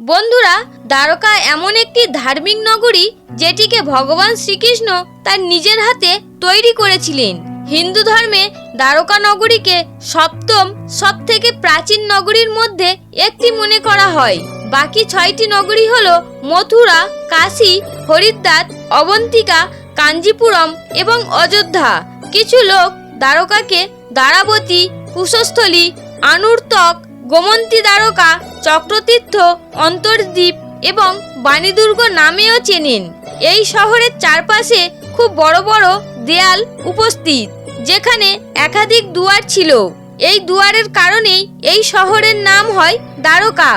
বন্ধুরা, দ্বারকা এমন একটি ধার্মিক নগরী যেটিকে ভগবান শ্রীকৃষ্ণ তার নিজের হাতে তৈরি করেছিলেন। হিন্দু ধর্মে দ্বারকা নগরীকে সপ্তম সব থেকে প্রাচীন নগরীর মধ্যে একটি মনে করা হয়। বাকি ছয়টি নগরী হল মথুরা, কাশী, হরিদ্বার, অবন্তিকা, কাঞ্জিপুরম এবং অযোধ্যা। কিছু লোক দ্বারকাকে দ্বারাবতী, কুশস্থলী, আনুর্তক গোমন্তী দ্বারকা, চক্রতীর্থ, অন্তর্দ্বীপ এবং বাণীদুর্গ নামেও চেনেন। এই শহরের চারপাশে খুব বড় বড় দেয়াল উপস্থিত, যেখানে একাধিক দুয়ার ছিল। এই দুয়ারের কারণেই এই শহরের নাম হয় দ্বারকা।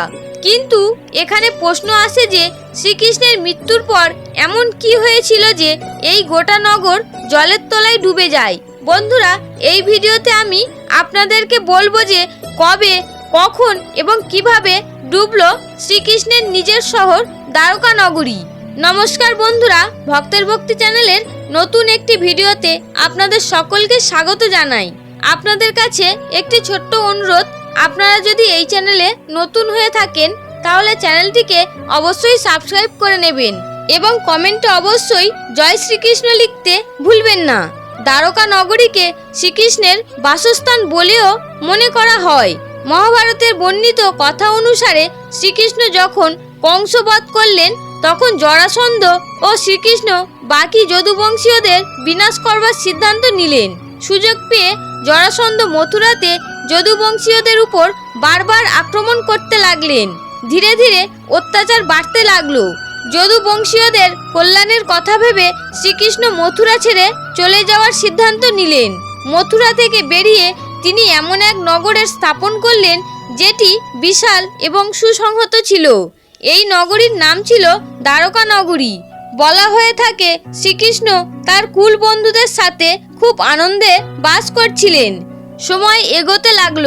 কিন্তু এখানে প্রশ্ন আসে যে, শ্রীকৃষ্ণের মৃত্যুর পর এমন কি হয়েছিল যে, এই গোটা নগর জলের তলায় ডুবে যায়? বন্ধুরা, এই ভিডিওতে আমি আপনাদেরকে বলব যে, কবে কখন এবং কীভাবে ডুবলো শ্রীকৃষ্ণের নিজের শহর দ্বারকা নগরী নমস্কার বন্ধুরা, ভক্তের ভক্তি চ্যানেলের নতুন একটি ভিডিওতে আপনাদের সকলকে স্বাগত জানাই। আপনাদের কাছে একটি ছোট্ট অনুরোধ, আপনারা যদি এই চ্যানেলে নতুন হয়ে থাকেন, তাহলে চ্যানেলটিকে অবশ্যই সাবস্ক্রাইব করে নেবেন এবং কমেন্টে অবশ্যই জয় শ্রীকৃষ্ণ লিখতে ভুলবেন না। দ্বারকা নগরীকে শ্রীকৃষ্ণের বাসস্থান বলেও মনে করা হয়। মহাভারতের বর্ণিত কথা অনুসারে শ্রীকৃষ্ণ যখন কংসবধ করলেন, তখন জরাসন্ধ ও শ্রীকৃষ্ণ বাকি যদুবংশীয়দের বিনাশ করবার সিদ্ধান্ত নিলেন। সুযোগ পেয়ে জরাসন্ধ মথুরাতে যদুবংশীয়দের উপর বারবার আক্রমণ করতে লাগলেন। ধীরে ধীরে অত্যাচার বাড়তে লাগল। যদুবংশীয়দের কল্যাণের কথা ভেবে শ্রীকৃষ্ণ মথুরা ছেড়ে চলে যাওয়ার সিদ্ধান্ত নিলেন। মথুরা থেকে বেরিয়ে তিনি এমন এক নগরের স্থাপন করলেন যেটি বিশাল এবং সুসংহত ছিল। এই নগরীর নাম ছিল দ্বারকা নগরী। বলা হয়ে থাকে শ্রীকৃষ্ণ তার কুল বন্ধুদের সাথে খুব আনন্দে বাস করছিলেন। সময় এগোতে লাগল।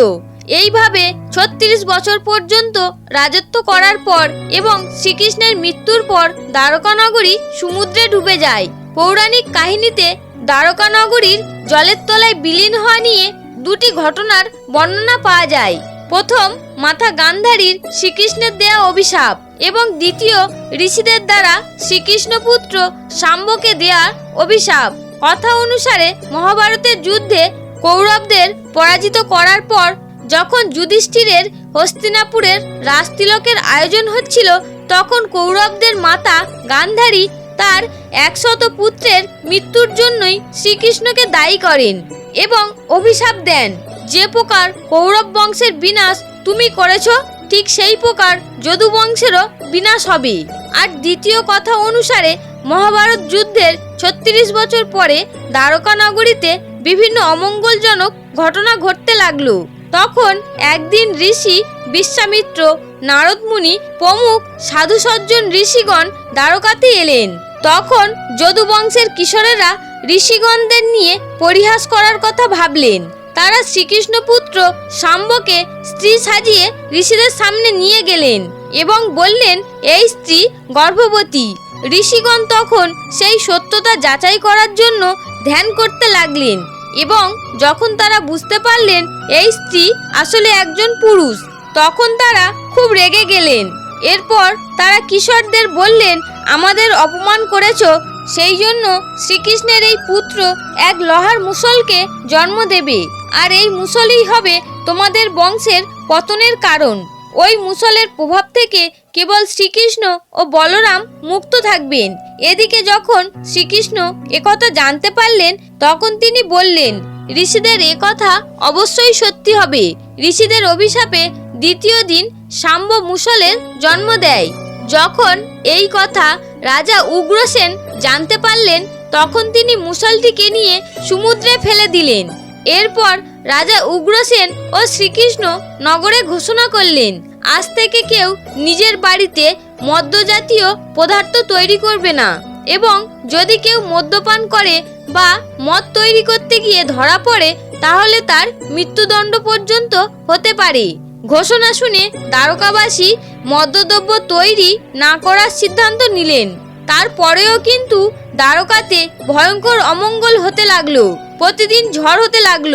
এইভাবে ছত্রিশ বছর পর্যন্ত রাজত্ব করার পর এবং শ্রীকৃষ্ণের মৃত্যুর পর দ্বারকা নগরী সমুদ্রে ডুবে যায়। পৌরাণিক কাহিনীতে দ্বারকা নগরীর জলের তলায় বিলীন হওয়া নিয়ে দুটি ঘটনার বর্ণনা পাওয়া যায়। প্রথম মাথা গান্ধারীর শ্রীকৃষ্ণের দেয়া অভিশাপ এবং দ্বিতীয়, ঋষিদের দ্বারা শ্রীকৃষ্ণ পুত্র শাম্বকে দেয়া অভিশাপ। কথা অনুসারে মহাভারতের যুদ্ধে কৌরবদের পরাজিত করার পর যখন যুধিষ্ঠিরের হস্তিনাপুরের রাজতিলকের আয়োজন হচ্ছিল, তখন কৌরবদের মাতা গান্ধারী তার একশত পুত্রের মৃত্যুর জন্যই শ্রীকৃষ্ণকে দায়ী করেন এবং অভিশাপ দেন। যে প্রকার কৌরব বংশের বিনাশ তুমি করেছ, ঠিক সেই প্রকার যদু বংশেরও বিনাশ হবে। আর দ্বিতীয় কথা অনুসারে মহাভারত যুদ্ধের ছত্রিশ বছর পরে দ্বারকা নগরীতে বিভিন্ন অমঙ্গলজনক ঘটনা ঘটতে লাগল। তখন একদিন ঋষি বিশ্বামিত্র নারদমুনি প্রমুখ সাধুসজ্জন ঋষিগণ দ্বারকাতে এলেন। তখন যদু বংশের কিশোরেরা ঋষিগণদের নিয়ে পরিহাস করার কথা ভাবলেন। তারা শ্রীকৃষ্ণ পুত্র শাম্বকে স্ত্রী সাজিয়ে ঋষিদের সামনে নিয়ে গেলেন এবং বললেন, এই স্ত্রী গর্ভবতী। ঋষিগণ তখন সেই সত্যতা যাচাই করার জন্য ধ্যান করতে লাগলেন এবং যখন তারা বুঝতে পারলেন এই স্ত্রী আসলে একজন পুরুষ, তখন তারা খুব রেগে গেলেন। এরপর তারা কিশোরদের বললেন আমাদের অপমান করেছ, সেই জন্য শ্রীকৃষ্ণের এই পুত্র এক লোহার মুসলকে জন্ম দেবে। আর এই মুসলই হবে তোমাদের বংশের পতনের কারণ। ওই মুসলের প্রভাব থেকে কেবল শ্রীকৃষ্ণ ও বলরাম মুক্ত থাকবেন। এদিকে যখন শ্রীকৃষ্ণ একথা জানতে পারলেন, তখন তিনি বললেন, ঋষিদের কথা অবশ্যই সত্যি হবে। ঋষিদের অভিশাপে দ্বিতীয় দিন শাম্ব মুসলের জন্ম দেয়। যখন এই কথা রাজা উগ্রসেন জানতে পারলেন, তখন তিনি মুসলটিকে নিয়ে সমুদ্রে ফেলে দিলেন। এরপর রাজা উগ্রসেন ও শ্রীকৃষ্ণ নগরে ঘোষণা করলেন, আজ থেকে কেউ নিজের বাড়িতে মদ্যজাতীয় পদার্থ তৈরি করবে না এবং যদি কেউ মদ্যপান করে বা মদ তৈরি করতে গিয়ে ধরা পড়ে, তাহলে তার মৃত্যুদণ্ড পর্যন্ত হতে পারে। ঘোষণা শুনে দ্বারকাবাসী মদ্যদ্রব্য তৈরি না করার সিদ্ধান্ত নিলেন। তারপরেও কিন্তু দ্বারকাতে ভয়ঙ্কর অমঙ্গল হতে লাগল, প্রতিদিন ঝড় হতে লাগল।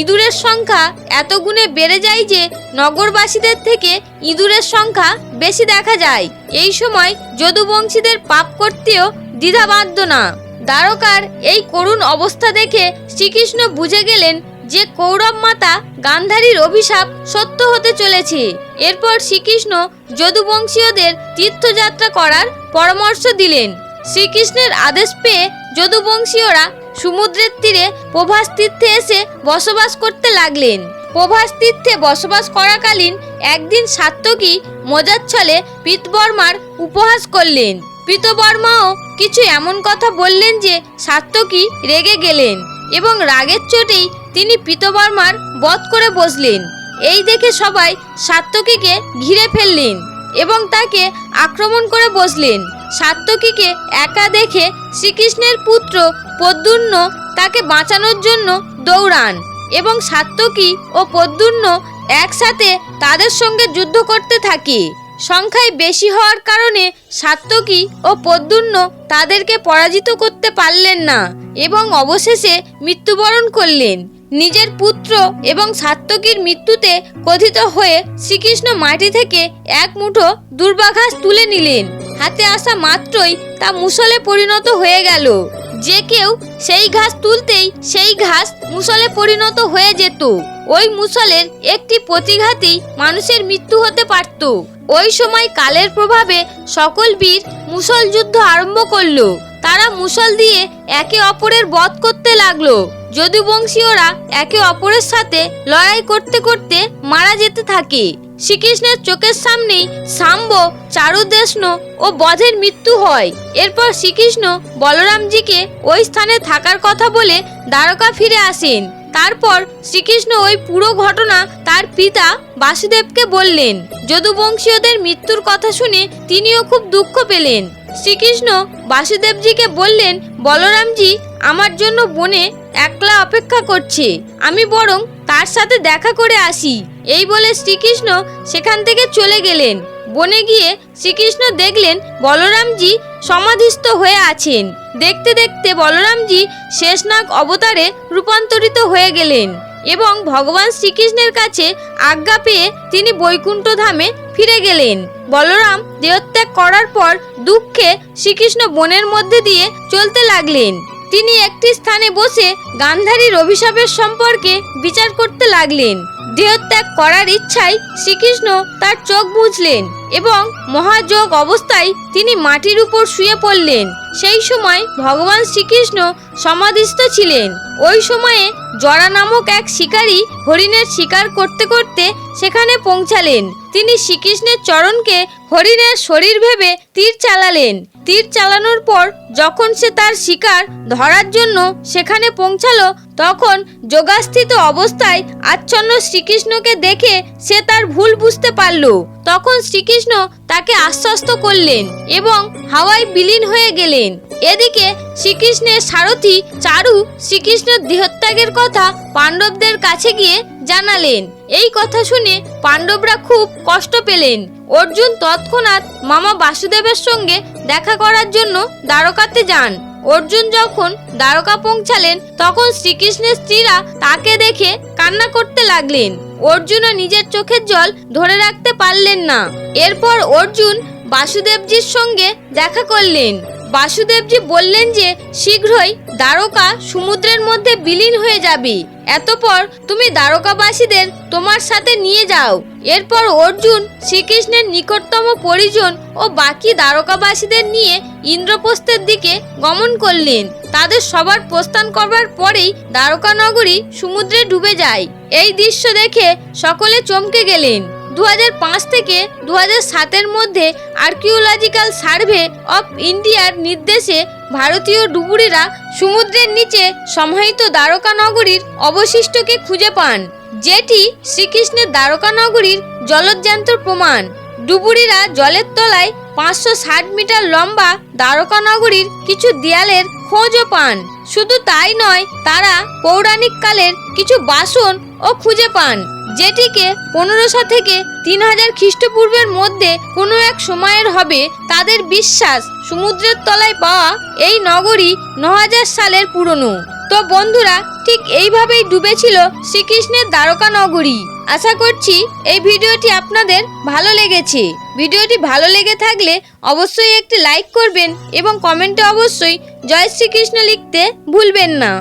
ইঁদুরের সংখ্যা এত গুণে বেড়ে যায় যে নগরবাসীদের থেকে ইঁদুরের সংখ্যা বেশি দেখা যায়। এই সময় যদুবংশীদের পাপ করতেও দ্বিধা বাধ্য না। দ্বারকার এই করুণ অবস্থা দেখে শ্রীকৃষ্ণ বুঝে গেলেন যে কৌরব মাতা গান্ধারীর অভিশাপ সত্য হতে চলেছে। এরপর শ্রীকৃষ্ণ যদুবংশীয়দের তীর্থযাত্রা করার পরামর্শ দিলেন। শ্রীকৃষ্ণের আদেশ পেয়ে যদুবংশীয়রা সমুদ্রের তীরে প্রভাস তীর্থে এসে বসবাস করতে লাগলেন। প্রভাস তীর্থে বসবাস করাকালীন একদিন সাত্তকী মজার ছলে পিতবর্মার উপহাস করলেন। পিতবর্মাও কিছু এমন কথা বললেন যে সাত্তকী রেগে গেলেন এবং রাগের চোটেই তিনি পিতবর্মার বধ করে বসলেন। এই দেখে সবাই সাত্তকীকে ঘিরে ফেললেন এবং তাকে আক্রমণ করে বসলেন। সাত্তকীকে একা দেখে শ্রীকৃষ্ণের পুত্র পদ্মুন্ন তাকে বাঁচানোর জন্য দৌড়ান এবং সাত্তকী ও পদ্মুন্ন একসাথে তাদের সঙ্গে যুদ্ধ করতে থাকে। সংখ্যায় বেশি হওয়ার কারণে সাত্তকী ও পদ্মুন্ন তাদেরকে পরাজিত করতে পারলেন না এবং অবশেষে মৃত্যুবরণ করলেন। নিজের পুত্র এবং সাত্তকীর মৃত্যুতে কথিত হয়ে শ্রীকৃষ্ণ মাটি থেকে এক মুঠো দুর্বাঘাস তুলে নিলেন। হাতে আসা মাত্রই তা মুসলে পরিণত হয়ে গেল। যে কেউ সেই ঘাস তুলতেই সেই ঘাস মুসলে পরিণত হয়ে যেত। ওই মুসলের একটি প্রতিঘাতই মানুষের মৃত্যু হতে পারত। ওই সময় কালের প্রভাবে সকল বীর মুসল যুদ্ধ আরম্ভ করল। তারা মুসল দিয়ে একে অপরের বধ করতে লাগল। যদুবংশীয়রা একে অপরের সাথে লড়াই করতে করতে মারা যেতে থাকে, শ্রীকৃষ্ণের চোখের সামনেই সাম্ব, চারুদেষ্ণ ও বধের মৃত্যু হয়। এরপর শ্রীকৃষ্ণ বলরামজিকে ওই স্থানে থাকার কথা বলে দ্বারকা ফিরে আসেন। তারপর শ্রীকৃষ্ণ ওই পুরো ঘটনা তার পিতা বাসুদেবকে বললেন। যদুবংশীয়দের মৃত্যুর কথা শুনে তিনিও খুব দুঃখ পেলেন। শ্রীকৃষ্ণ বাসুদেবজিকে বললেন, বলরামজি, আমার জন্য বনে একলা অপেক্ষা করছে। আমি বরং তার সাথে দেখা করে আসি। এই বলে শ্রীকৃষ্ণ সেখান থেকে চলে গেলেন। বনে গিয়ে শ্রীকৃষ্ণ দেখলেন বলরামজি সমাধিস্থ হয়ে আছেন। দেখতে দেখতে বলরামজি শেষনাগ অবতারে রূপান্তরিত হয়ে গেলেন এবং ভগবান শ্রীকৃষ্ণের কাছে আজ্ঞা পেয়ে তিনি বৈকুণ্ঠ ধামে ফিরে গেলেন। বলরাম দেহত্যাগ করার পর দুঃখে শ্রীকৃষ্ণ বনের মধ্যে দিয়ে চলতে লাগলেন। তিনি একটি স্থানে বসে গান্ধারীর অভিশাপের সম্পর্কে বিচার করতে লাগলেন। দেহত্যাগ করার ইচ্ছায় শ্রীকৃষ্ণ তার চোখ বুঝলেন। এবং মহাযোগ অবস্থায় তিনি মাটির উপর শুয়ে পড়লেন। সেই সময় ভগবান শ্রীকৃষ্ণ সমাধিস্থ ছিলেন। ওই সময়ে জরা নামক এক শিকারী হরিণের শিকার করতে করতে সেখানে পৌঁছালেন। তিনি শ্রীকৃষ্ণের চরণকে হরিণের শরীর ভেবে তীর চালালেন। তীর চালানোর পর যখন সে তার শিকার ধরার জন্য সেখানে পৌঁছালো, তখন যোগাস্থিত অবস্থায় আচ্ছন্ন শ্রীকৃষ্ণকে দেখে সে তার ভুল বুঝতে পারল। তখন শ্রীকৃষ্ণ তাকে আশ্বস্ত করলেন এবং হাওয়ায় বিলীন হয়ে গেলেন। এদিকে শ্রীকৃষ্ণের সারথি চারু শ্রীকৃষ্ণের দেহত্যাগের কথা পাণ্ডবদের কাছে গিয়ে জানালেন। এই কথা শুনে পাণ্ডবরা খুব কষ্ট পেলেন। অর্জুন তৎক্ষণাৎ মামা বাসুদেবের সঙ্গে দেখা করার জন্য দ্বারকাতে যান। অর্জুন যখন দ্বারকা পৌঁছালেন, তখন শ্রীকৃষ্ণের স্ত্রীরা তাকে দেখে কান্না করতে লাগলেন। অর্জুনও নিজের চোখের জল ধরে রাখতে পারলেন না। এরপর অর্জুন বাসুদেবজির সঙ্গে দেখা করলেন। বাসুদেবজি বললেন যে, শীঘ্রই দ্বারকা সমুদ্রের মধ্যে বিলীন হয়ে যাবে। এতপর তুমি দ্বারকাবাসীদের তোমার সাথে নিয়ে যাও। এরপর অর্জুন শ্রীকৃষ্ণের নিকটতম পরিজন ও বাকি দ্বারকাবাসীদের নিয়ে ইন্দ্রপ্রস্থের দিকে গমন করলেন। তাদের সবার প্রস্থান করবার পরেই দ্বারকা নগরী সমুদ্রে ডুবে যায়। এই দৃশ্য দেখে সকলে চমকে গেলেন। দু হাজার পাঁচ থেকে দু সাতের মধ্যে আর্কিওলজিক্যাল সার্ভে অফ ইন্ডিয়ার নির্দেশে ভারতীয় ডুবুরিরা সমুদ্রের নিচে সমাহিত দ্বারকা নগরীর অবশিষ্টকে খুঁজে পান, যেটি শ্রীকৃষ্ণের দ্বারকা নগরীর জলজ্যান্তর প্রমাণ। ডুবুরিরা জলের তলায় পাঁচশো ষাট মিটার লম্বা দ্বারকা নগরীর কিছু দেয়ালের খোঁজও পান। শুধু তাই নয়, তারা পৌরাণিক কালের কিছু বাসন ও খুঁজে পান, যেটিকে পনেরোশো থেকে তিন হাজার খ্রিস্টপূর্বের মধ্যে কোনো এক সময়ের হবে তাদের বিশ্বাস। সমুদ্রের তলায় পাওয়া এই নগরী ন হাজার সালের পুরনো। তো বন্ধুরা, ঠিক এইভাবেই ডুবেছিল শ্রীকৃষ্ণের দ্বারকা নগরী। আশা করছি এই ভিডিওটি আপনাদের ভালো লেগেছে। ভিডিওটি ভালো লেগে থাকলে অবশ্যই একটি লাইক করবেন এবং কমেন্টে অবশ্যই জয় শ্রীকৃষ্ণ লিখতে ভুলবেন না।